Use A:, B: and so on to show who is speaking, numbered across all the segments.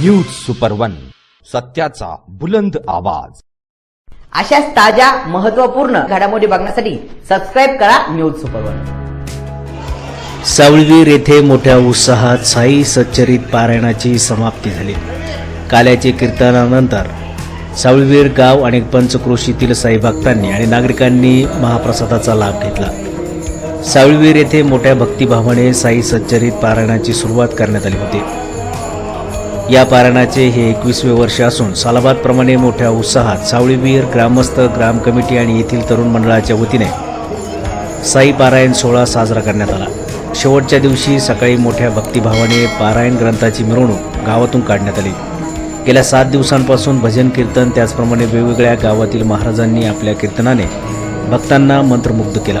A: News super one सत्याचा बुलंद आवाज.
B: अशाच ताज्या महत्त्वपूर्ण घडामोडी बघण्यासाठी सबस्क्राईब करा न्यूज सुपर वन
C: सावळवीर येथे मोठ्या उत्साहात साई सच्चरित पारायणाची समाप्ती झाली. काल्याचे कीर्तनानंतर सावळवीर गाव आणि पंचक्रोशीतील साई भक्तांनी आणि नागरिकांनी महाप्रसादाचा लाभ घेतला. सावळवीर येथे मोठ्या भक्तिभावाने साई सच्चरित पारायणाची सुरुवात करण्यात आली होती. या पारायणाचे हे एकवीसवे वर्ष असून सालाबादप्रमाणे मोठ्या उत्साहात सावळीवीर ग्रामस्थ ग्राम कमिटी आणि येथील तरुण मंडळाच्या वतीने साई पारायण सोहळा साजरा करण्यात आला. शेवटच्या दिवशी सकाळी मोठ्या भक्तिभावाने पारायण ग्रंथाची मिरवणूक गावातून काढण्यात आली. गेल्या सात दिवसांपासून भजन कीर्तन त्याचप्रमाणे वेगवेगळ्या गावातील महाराजांनी आपल्या कीर्तनाने भक्तांना मंत्रमुग्ध केला.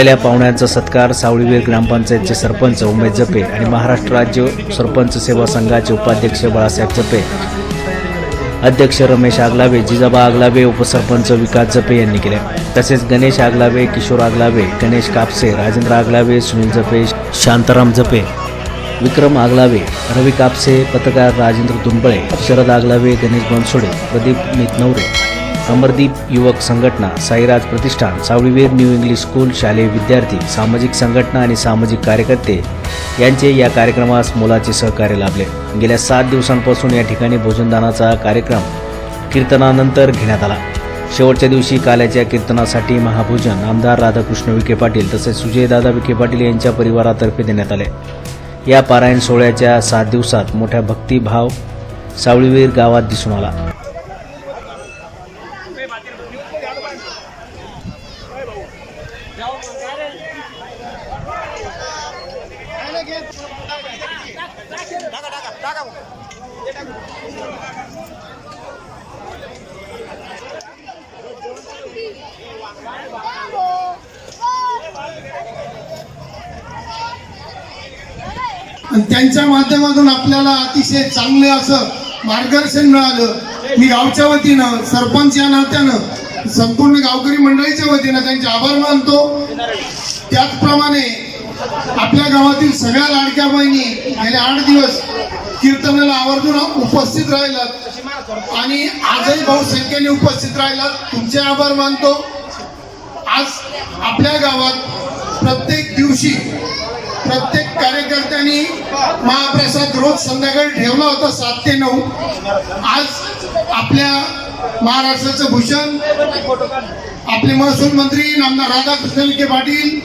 C: आलेल्या पाहुण्यांचा सत्कार सावळीवीर ग्रामपंचायतचे सरपंच उमेश जपे आणि महाराष्ट्र राज्य सरपंच सेवा संघाचे उपाध्यक्ष बाळासाहेब जपे. अध्यक्ष रमेश आगलावे जिजाबा आगलावे उपसरपंच विकास जपे यांनी केले. तसेच गणेश आगलावे किशोर आगलावे गणेश कापसे राजेंद्र आगलावे सुनील जपे शांताराम जपे विक्रम आगलावे रवी कापसे पत्रकार राजेंद्र दुंबळे शरद आगलावे गणेश बनसोडे प्रदीप नितनवरे अमरदीप युवक संघटना साईराज प्रतिष्ठान सावळीवीर न्यू इंग्लिश स्कूल शालेय विद्यार्थी सामाजिक संघटना आणि सामाजिक कार्यकर्ते यांचे या कार्यक्रमास मोलाचे सहकार्य लाभले. गेल्या सात दिवसांपासून या ठिकाणी भोजनदानाचा कार्यक्रम कीर्तनानंतर घेण्यात आला. शेवटच्या दिवशी काल्याच्या कीर्तनासाठी महाभोजन आमदार राधाकृष्ण विखे पाटील तसेच सुजयदादा विखे पाटील यांच्या परिवारातर्फे देण्यात आले. या पारायण सोहळ्याच्या सात दिवसात मोठ्या भक्तिभाव सावळीवीर गावात दिसून आला.
D: आणि त्यांच्या माध्यमातून आपल्याला अतिशय चांगले असं मार्गदर्शन मिळालं. मी गावच्या वतीनं सरपंच या नात्यानं संपूर्ण गावकरी मंडळीच्या वतीनं त्यांचे आभार मानतो. त्याचप्रमाणे आपल्या गावातील सगळ्या लाडक्या बहिणी गेले आठ दिवस कीर्तनाला आवर्जून उपस्थित राहिलात. आणि आजही बहुसंख्येने उपस्थित राहिलात. तुमचे आभार मानतो. आज आपल्या गावात प्रत्येक दिवशी प्रत्येक कार्यकर्त्यांनी महाप्रसाद रोज संध्याकाळी ठेवला होता सात ते नऊ. आज आपल्या महाराष्ट्राचं भूषण आपले महसूल मंत्री नामदार राधाकृष्ण विखे पाटील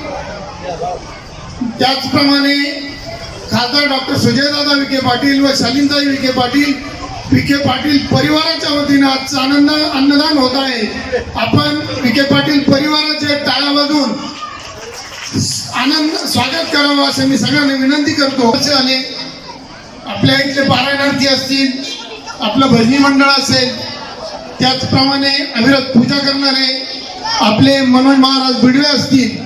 D: त्याचप्रमाणे खासदार डॉक्टर सुजयदादा विखे पाटील व शालिनताई विखे पाटील विखे पाटील परिवाराच्या वतीनं आजचं आनंद अन्नदान होत आहे. आपण विखे पाटील परिवाराचे टाळ्या वाजवून आनंद स्वागत करावं असं मी सगळ्यांना विनंती करतो. असे आले आपल्या इथले पारायणार्थी असतील आपलं भजनी मंडळ असेल त्याचप्रमाणे अविरत पूजा करणारे आपले मनोज महाराज बिडवे असतील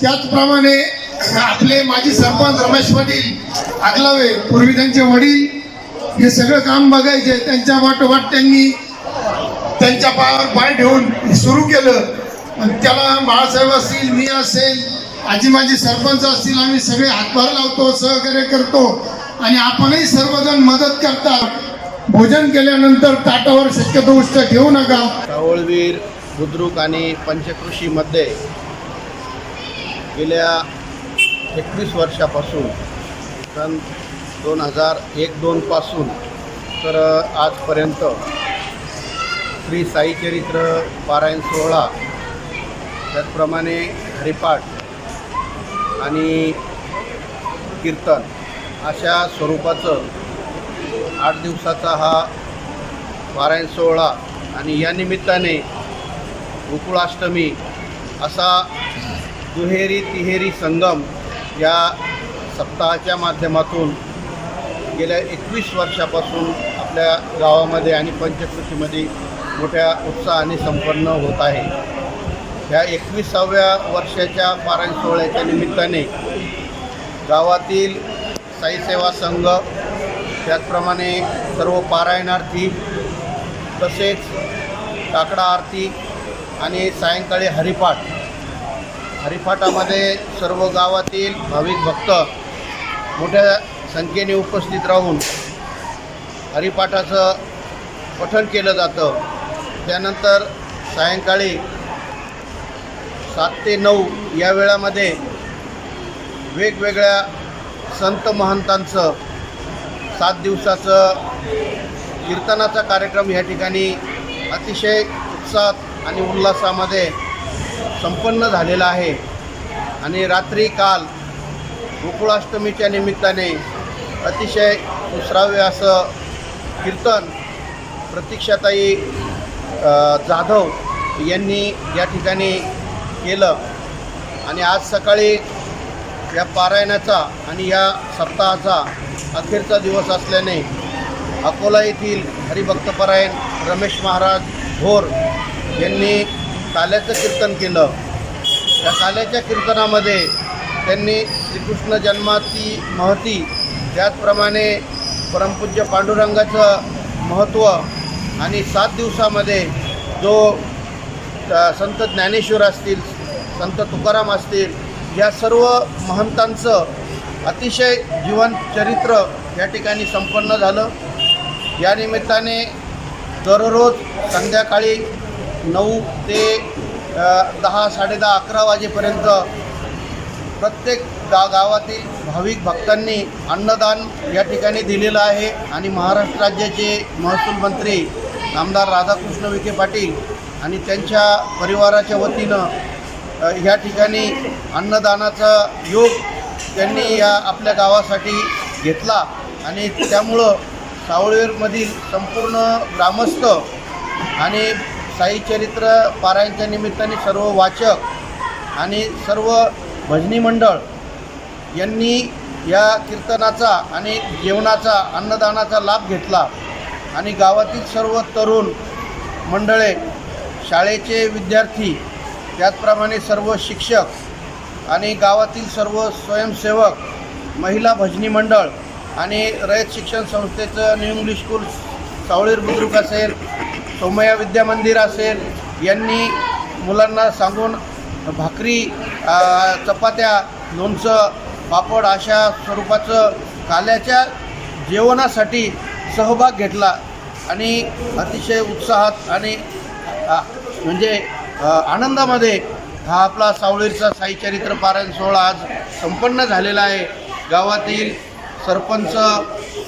D: त्याचप्रमाणे आपले माजी सरपंच रमेश पाटील आगलावे पूर्वी त्यांचे वडील हे सगळं काम बघायचे त्यांच्या वाटोवाट त्यांनी त्यांच्या पायावर पाय ठेवून सुरू केलं. आणि त्याला बाळासाहेब असतील मी असेल आजी माझी सरपंच असतील आम्ही सगळे हातभार लावतो सहकार्य करतो आणि आपणही सर्वजण मदत करतात. भोजन केल्यानंतर ताटावर शक्यतो उष्ट घेऊ नका.
E: कावळवीर बुद्रुक आणि पंचकृषीमध्ये गेल्या एकवीस वर्षापासून सन दोन हजार एक दोनपासून तर आजपर्यंत श्री साईचरित्र पारायण सोहळा त्याचप्रमाणे हरिपाठ आणि कीर्तन अशा स्वरूपाचं आठ दिवसाचा हा पारायण सोहळा आणि या निमित्ताने गोकुळाष्टमी असा दुहेरी तिहेरी संगम या सप्ताहाच्या माध्यमातून गेल्या एकवीस वर्षापासून आपल्या गावामध्ये आणि पंचकृषीमध्ये मोठ्या उत्साहाने संपन्न होत आहे. ह्या एकविसाव्या वर्षाच्या पारायण सोहळ्याच्या निमित्ताने गावातील साई सेवा संघ त्याचप्रमाणे सर्व पारायणार्थी तसेच काकडा आरती आणि सायंकाळी हरिपाठ हरिपाठामध्ये सर्व गावातील भाविक भक्त मोठ्या संख्येने उपस्थित राहून हरिपाठाचं पठण केलं जातं. त्यानंतर सायंकाळी सात ते नऊ या वेळामध्ये वेगवेगळ्या संत महंतांचं सात दिवसाचं कीर्तनाचा कार्यक्रम या ठिकाणी अतिशय उत्साहात आणि उल्हासामध्ये संपन्न झालेला आहे. आणि रात्री काल गोकुळाष्टमीच्या निमित्ताने अतिशय दुसरावे असं कीर्तन प्रतीक्षाताई जाधव यांनी या ठिकाणी केलं. आणि आज सकाळी या पारायणाचा आणि या सप्ताहाचा अखेरचा दिवस असल्याने अकोला येथील हरिभक्तपरायण रमेश महाराज भोर यांनी काल्याचं कीर्तन केलं. त्या काल्याच्या कीर्तनामध्ये त्यांनी श्रीकृष्ण जन्माची महती त्याचप्रमाणे परमपूज्य पांडुरंगाचं महत्त्व आणि सात दिवसामध्ये जो संत ज्ञानेश्वर असतील संत तुकाराम असतील या सर्व महंतांचं अतिशय जीवन चरित्र या ठिकाणी संपन्न झालं. या निमित्ताने दररोज संध्याकाळी नऊ ते दहा साडेदहा अकरा वाजेपर्यंत प्रत्येक गा गावातील भाविक भक्तांनी अन्नदान या ठिकाणी दिलेलं आहे. आणि महाराष्ट्र राज्याचे महसूल मंत्री आमदार राधाकृष्ण विखे पाटील आणि त्यांच्या परिवाराच्या वतीनं ह्या ठिकाणी अन्नदानाचा योग त्यांनी या आपल्या गावासाठी घेतला आणि त्यामुळं सावळवेरमधील संपूर्ण ग्रामस्थ आणि साई चरित्र पारायणच्या निमित्ताने सर्व वाचक आणि सर्व भजनी मंडळ यांनी या कीर्तनाचा आणि जेवणाचा अन्नदानाचा लाभ घेतला. आणि गावातील सर्व तरुण मंडळे शाळेचे विद्यार्थी त्याचप्रमाणे सर्व शिक्षक आणि गावातील सर्व स्वयंसेवक महिला भजनी मंडळ आणि रयत शिक्षण संस्थेचं new English school Savlir Budruk असेल सोमया विद्या मंदिर असेल यांनी मुलांना सांगून भाकरी चपात्या लोणचं पापड अशा स्वरूपाचं काल्याच्या जेवणासाठी सहभाग घेतला आणि अतिशय उत्साहात आणि म्हणजे आनंदामध्ये हा आपला सावळीचा साई चरित्र पारायण सोहळा आज संपन्न झालेला आहे. गावातील सरपंच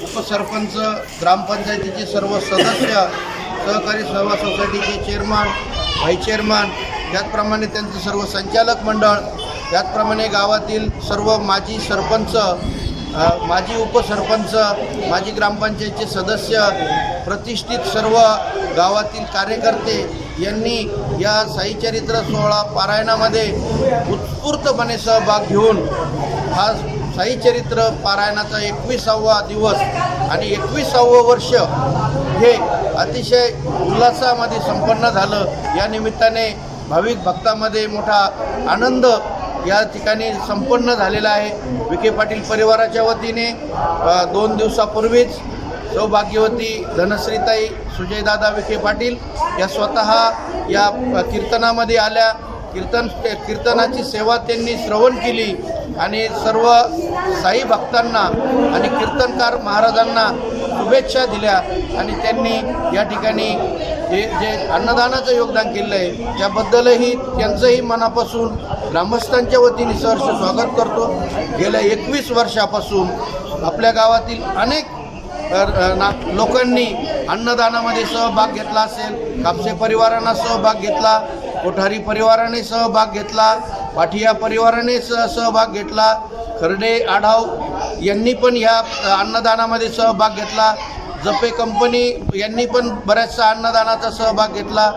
E: उपसरपंच ग्रामपंचायतीचे सर्व सदस्य सहकारी सेवा सोसायटीचे चेअरमन व्हाईस चेअरमन त्याचप्रमाणे त्यांचे सर्व संचालक मंडळ त्याचप्रमाणे गावातील सर्व माजी सरपंच माजी उपसरपंच माजी ग्रामपंचायतचे सदस्य प्रतिष्ठित सर्व गावातील कार्यकर्ते यांनी या साईचरित्र सोहळा पारायणामध्ये उत्स्फूर्तपणे सहभाग घेऊन हा साईचरित्र पारायणाचा एकविसावा दिवस आणि एकविसावं वर्ष हे अतिशय उल्हासामध्ये संपन्न झालं. या निमित्ताने भाविक भक्तामध्ये मोठा आनंद या ठिकाणी संपन्न झालेला आहे. विखे पाटील परिवाराच्या वतीने दोन दिवसापूर्वीच सौभाग्यवती धनश्रीताई सुजयदादा विखे पाटील या स्वतः या कीर्तनामध्ये आल्या. कीर्तन कीर्तनाची सेवा त्यांनी श्रवण केली आणि सर्व साई भक्तांना आणि कीर्तनकार महाराजांना शुभेच्छा दिल्या आणि त्यांनी या ठिकाणी जे जे अन्नदानाचं योगदान केलं आहे त्याबद्दलही त्यांचंही मनापासून ग्रामस्थांच्या वतीने सहर्ष स्वागत करतो. गेल्या एकवीस वर्षापासून आपल्या गावातील अनेक ना लोकांनी अन्नदानामध्ये सहभाग घेतला असेल कापसे परिवारांना सहभाग घेतला कोठारी परिवाराने सहभाग घेतला पाठिया परिवाराने सह सहभाग घेतला खर्डे आढाव यांनी पण ह्या अन्नदानामध्ये सहभाग घेतला जपे कंपनी यांनी पण बऱ्याचशा अन्नदानाचा सहभाग घेतला.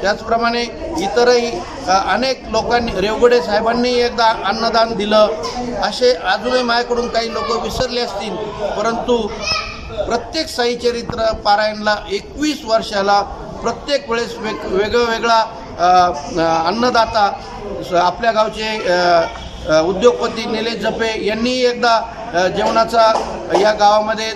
E: त्याचप्रमाणे इतरही अनेक लोकांनी रेवगडे साहेबांनी एकदा अन्नदान दिलं. असे अजूनही माझ्याकडून काही लोक विसरले असतील परंतु प्रत्येक साईचरित्र पारायणला एकवीस वर्षाला प्रत्येक वेळेस वेग वेगळा वेगळा अन्नदाता स- आपल्या गावचे उद्योगपती निलेश जपे यांनी एकदा जेवणाचा या गावामध्ये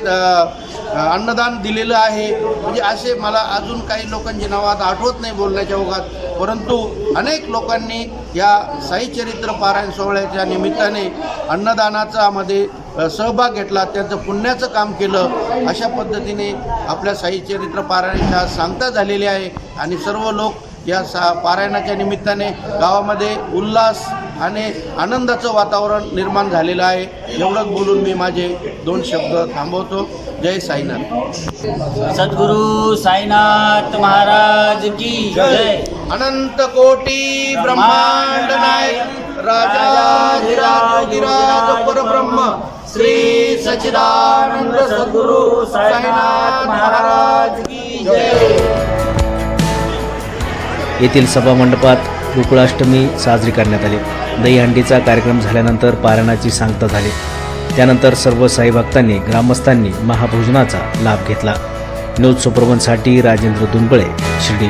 E: अन्नदान दिलेलं आहे. म्हणजे असे मला अजून काही लोकांची नावं आता आठवत नाही बोलण्याच्या ओघात. परंतु अनेक लोकांनी या साईचरित्र पारायण सोहळ्याच्या निमित्ताने अन्नदानाचा मध्ये सहभाग घेतला त्यांचं पुण्याचं काम केलं अशा पद्धतीने आपल्या साईचरित्र पारायणाच्या सांगता झालेली आहे. आणि सर्व लोक या सा पारायणाच्या निमित्ताने गावामध्ये उल्हास आणि आनंदाचं वातावरण निर्माण झालेलं आहे. एवढंच बोलून मी माझे दोन शब्द थांबवतो. जय साईनाथ.
F: सद्गुरु साईनाथ महाराज की जय.
E: अनंत कोटी ब्रह्मांड नायक राजा परब्रह्म. श्री सच्चिदानंद सद्गुरु साईनाथ महाराज की जय.
C: येथील सभामंडपात गोकुळाष्टमी साजरी करण्यात आली. दहीहंडीचा कार्यक्रम झाल्यानंतर पारणाची सांगता झाली. त्यानंतर सर्व साई भक्तांनी ग्रामस्थांनी महाभोजनाचा लाभ घेतला. न्यूज सुप्रवनसाठी राजेंद्र दुंबळे शिर्डी.